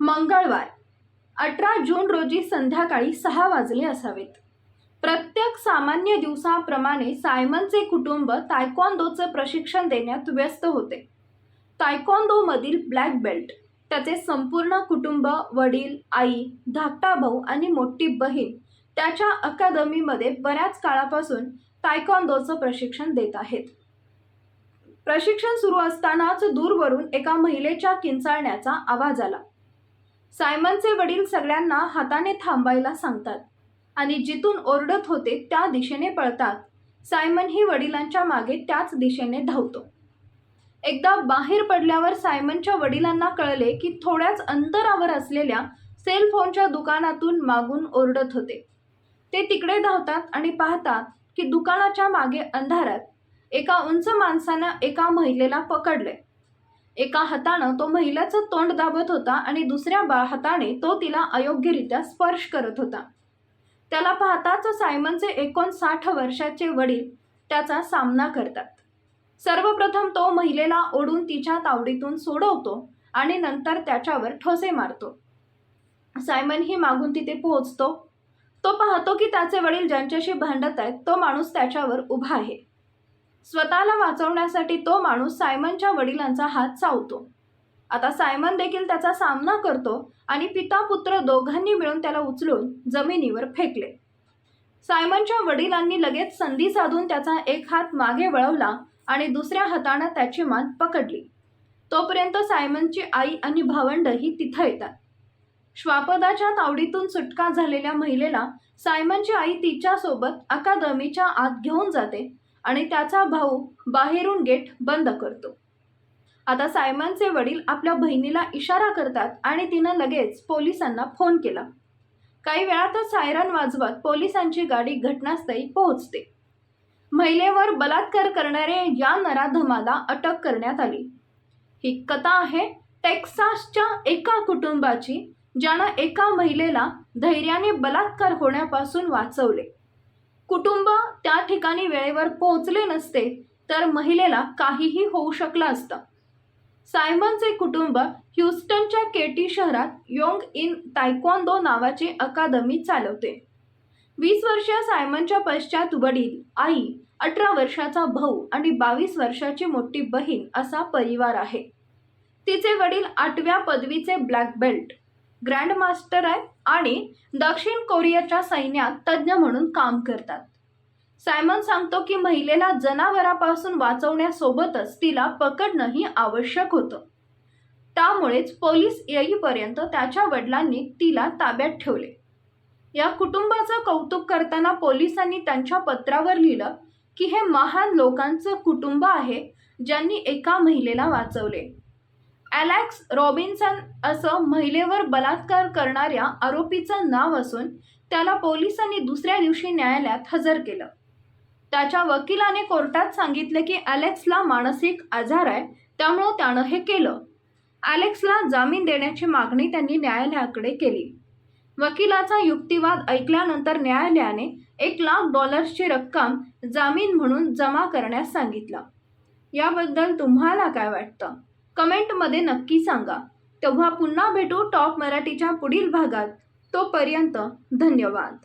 मंगळवार अठरा जून रोजी संध्याकाळी सहा वाजले असावेत. प्रत्येक सामान्य दिवसाप्रमाणे सायमनचे कुटुंब तायक्वांदोचं प्रशिक्षण देण्यात व्यस्त होते. तायक्वांदोमधील ब्लॅक बेल्ट त्याचे संपूर्ण कुटुंब वडील आई धाकटा भाऊ आणि मोठी बहीण त्याच्या अकादमीमध्ये बऱ्याच काळापासून तायक्वांदोचं प्रशिक्षण देत आहेत. प्रशिक्षण सुरू असतानाच दूरवरून एका महिलेच्या किंचाळण्याचा आवाज आला. सायमनचे वडील सगळ्यांना हाताने थांबायला सांगतात आणि जिथून ओरडत होते त्या दिशेने पळतात. सायमन ही वडिलांच्या मागे त्याच दिशेने धावतो. एकदा बाहेर पडल्यावर सायमनच्या वडिलांना कळले की थोड्याच अंतरावर असलेल्या सेल फोनच्या दुकानातून मागून ओरडत होते. ते तिकडे धावतात आणि पाहतात की दुकानाच्या मागे अंधारात एका उंच माणसानं एका महिलेला पकडले एका हातानं तो महिलेचं तोंड दाबत होता आणि दुसऱ्या बा हाताने तो तिला अयोग्यरित्या स्पर्श करत होता. त्याला पाहताच सायमनचे एकोणसाठ वर्षाचे वडील त्याचा सामना करतात. सर्वप्रथम तो महिलेला ओढून तिच्या तावडीतून सोडवतो आणि नंतर त्याच्यावर ठोसे मारतो. सायमन ही मागून तिथे पोहोचतो. तो पाहतो की त्याचे वडील ज्यांच्याशी भांडत आहेत तो माणूस त्याच्यावर उभा आहे. स्वतःला वाचवण्यासाठी तो माणूस सायमनच्या वडिलांचा हात चावतो. आता सायमन देखील त्याचा सामना करतो आणि पिता पुत्र दोघांनी मिळून त्याला उचलून जमिनीवर फेकले. सायमनच्या वडिलांनी लगेच संधी साधून त्याचा एक हात मागे वळवला आणि दुसऱ्या हातानं त्याची मान पकडली. तोपर्यंत सायमनची आई आणि भावंडही तिथं येतात. श्वापदाच्या तावडीतून सुटका झालेल्या महिलेला सायमनची आई तिच्यासोबत अकादमीच्या आत घेऊन जाते आणि त्याचा भाऊ बाहेरून गेट बंद करतो. आता सायमनचे वडील आपल्या बहिणीला इशारा करतात आणि तिनं लगेच पोलिसांना फोन केला. काही वेळातच सायरन वाजवत पोलिसांची गाडी घटनास्थळी पोहोचते. महिलेवर बलात्कार करणारे या नराधमाला अटक करण्यात आली. ही कथा आहे टेक्सासच्या एका कुटुंबाची ज्यानं एका महिलेला धैर्याने बलात्कार होण्यापासून वाचवले. कुटुंब त्या ठिकाणी वेळेवर पोहोचले नसते तर महिलेला काहीही होऊ शकलं असतं. सायमनचे कुटुंब ह्युस्टनच्या केटी शहरात योंग इन तायक्वांदो नावाची अकादमी चालवते. वीस वर्षीय सायमनच्या पश्चात वडील आई अठरा वर्षाचा भाऊ आणि बावीस वर्षाची मोठी बहीण असा परिवार आहे. तिचे वडील आठव्या पदवीचे ब्लॅक बेल्ट ग्रँड मास्टर आहे आणि दक्षिण कोरियाच्या सैन्यात तज्ज्ञ म्हणून काम करतात. सायमन सांगतो की महिलेला जनावरापासून वाचवण्यासोबतच तिला पकडणंही आवश्यक होतं. त्यामुळेच पोलीस येईपर्यंत त्याच्या वडिलांनी तिला ताब्यात ठेवले. या कुटुंबाचं कौतुक करताना पोलिसांनी त्यांच्या पत्रावर लिहिलं की हे महान लोकांचं कुटुंब आहे ज्यांनी एका महिलेला वाचवले. ॲलेक्स रॉबिन्सन असं महिलेवर बलात्कार करणाऱ्या आरोपीचं नाव असून त्याला पोलिसांनी दुसऱ्या दिवशी न्यायालयात हजर केलं. त्याच्या वकिलाने कोर्टात सांगितलं की ॲलेक्सला मानसिक आजार आहे त्यामुळं त्यानं हे केलं. ॲलेक्सला जामीन देण्याची मागणी त्यांनी न्यायालयाकडे केली. वकिलाचा युक्तिवाद ऐकल्यानंतर न्यायालयाने एक लाख डॉलर्सची रक्कम जामीन म्हणून जमा करण्यास सांगितलं. याबद्दल तुम्हाला काय वाटतं? कमेंटमध्ये नक्की सांगा. तेव्हा पुन्हा भेटू टॉप मराठीच्या पुढील भागात. तोपर्यंत धन्यवाद.